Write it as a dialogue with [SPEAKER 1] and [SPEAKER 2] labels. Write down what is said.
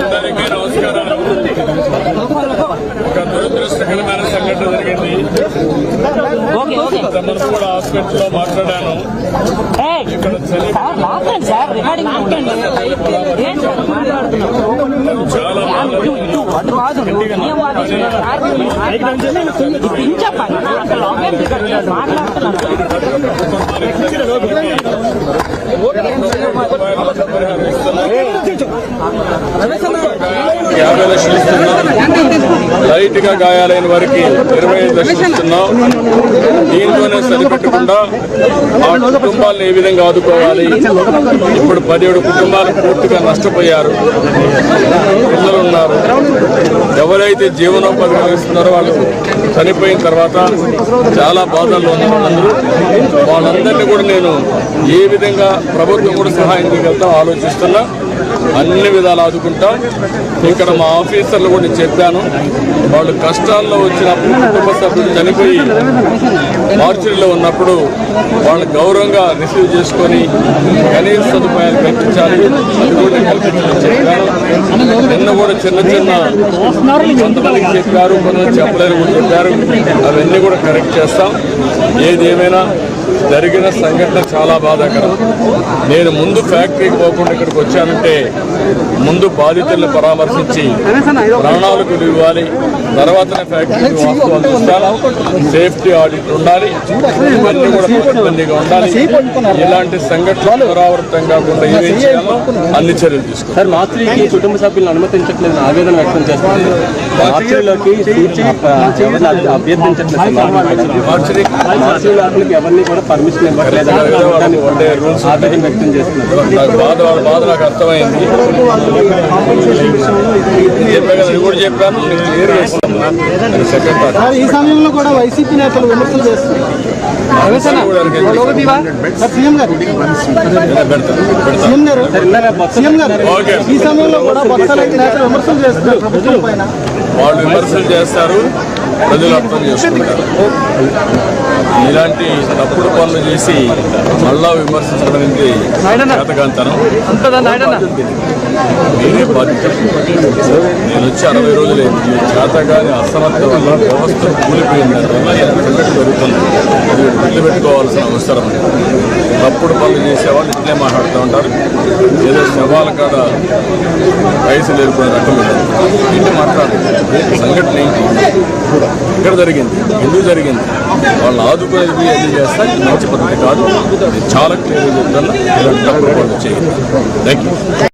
[SPEAKER 1] అందరికీ నమస్కారాలు ఒక దురదృష్టకరమైన సంఘటన జరిగింది.
[SPEAKER 2] ఓకే
[SPEAKER 1] తమర్పూడ హాస్పిటల్లో మాట్లాడాను. ఇక్కడ చలి
[SPEAKER 2] సార్
[SPEAKER 1] యాభై లక్షలు ఇస్తున్నాం. లైట్గా గాయాలైన వారికి ఇరవై ఐదు లక్షలు ఇస్తున్నాం. దీంతోనే సరిపెట్టకుండా ఆ కుటుంబాలను ఏ విధంగా ఆదుకోవాలి? ఇప్పుడు పదిహేడు కుటుంబాలు పూర్తిగా నష్టపోయారు. పిల్లలు ఉన్నారు. ఎవరైతే జీవనోపాధి కలిగిస్తున్నారో వాళ్ళు చనిపోయిన తర్వాత చాలా బాధల్లో ఉన్నారు వాళ్ళందరూ వాళ్ళందరినీ కూడా నేను ఏ విధంగా ప్రభుత్వం కూడా సహాయం చేయగలుగుతాం ఆలోచిస్తున్నా. అన్ని విధాలు ఆదుకుంటాం. ఇక్కడ మా ఆఫీసర్లు కూడా నేను చెప్పాను. వాళ్ళు కష్టాల్లో వచ్చినప్పుడు కుటుంబ సభ్యులు చనిపోయి మార్చిలో ఉన్నప్పుడు వాళ్ళు గౌరవంగా రిసీవ్ చేసుకొని కనీస సదుపాయాలు కల్పించాలి. అది కూడా నేను చెప్పాను. నిన్న కూడా చిన్న చిన్న కొంతమందికి చెప్పారు కొంతమంది చెప్పలేరు కూడా చెప్పారు. అవన్నీ కూడా కరెక్ట్ చేస్తాం. ఏది ఏమైనా జరిగిన సంఘటన చాలా బాధాకరం. నేను ముందు ఫ్యాక్టరీకి పోకుండా ఇక్కడికి వచ్చానంటే ముందు బాధితులను పరామర్శించి ప్రాణాలకు ఇవ్వాలి. తర్వాతనే ఫ్యాక్టరీకి వాస్తవాలు చూస్తాను. సేఫ్టీ ఆడిట్ ఉండాలి. ఇవన్నీ కూడా పకడ్బందీగా ఉండాలి. ఇలాంటి సంఘటనలు పునరావృతం కాకుండా ఏమేం చేయాలో అన్ని చర్యలు తీసుకోవాలి.
[SPEAKER 3] కుటుంబ సభ్యులను అనుమతించట్లేదు ఆవేదన వ్యక్తం చేస్తున్నారు. మార్చిలోకి అభ్యర్థించట్లేదు ఎవరిని కూడా పర్మిషన్ ఇవ్వట్లేదు. ఆవేదన వ్యక్తం చేస్తున్నారు.
[SPEAKER 1] బాధ నాకు అర్థమైంది. కూడా చెప్పాను.
[SPEAKER 4] ఈ సమయంలో కూడా వైసీపీ నేతలు విమర్శలు చేస్తున్నారు. ఈ సమయంలో కూడా బొత్స నేతలు విమర్శలు చేస్తున్నారు. ప్రభుత్వం పైన.
[SPEAKER 1] వాళ్ళు విమర్శలు చేస్తారు ప్రజలు అర్థం చేసుకుంటారు. ఇలాంటి తప్పుడు పనులు చేసి మళ్ళా విమర్శించడం అనేది చేతకాంతనం నేనే బాధ్యత. నేను వచ్చి అరవై రోజులు చేతగాని అసమర్థ వల్ల వ్యవస్థ కూలిపోయింది గుర్తు పెట్టుకోవాల్సిన అవసరం తప్పుడు పనులు చేసేవాళ్ళు ఇట్లే మాట్లాడుతూ ఉంటారు. ఏదో శవాల కాడ వయసు లేరుకునే రకం ఇంటి ఏంటి మాట్లాడు సంఘటన ఏంటి? ఇక్కడ జరిగింది? ఎందుకు జరిగింది? వాళ్ళు ఆదుకునేది ఎందుకు చేస్తా ఇది మంచి పద్ధతి కాదు. చాలా క్లియర్గా చెప్తాను ఇలాంటి తప్పుడు పనులు చేయండి థ్యాంక్ యూ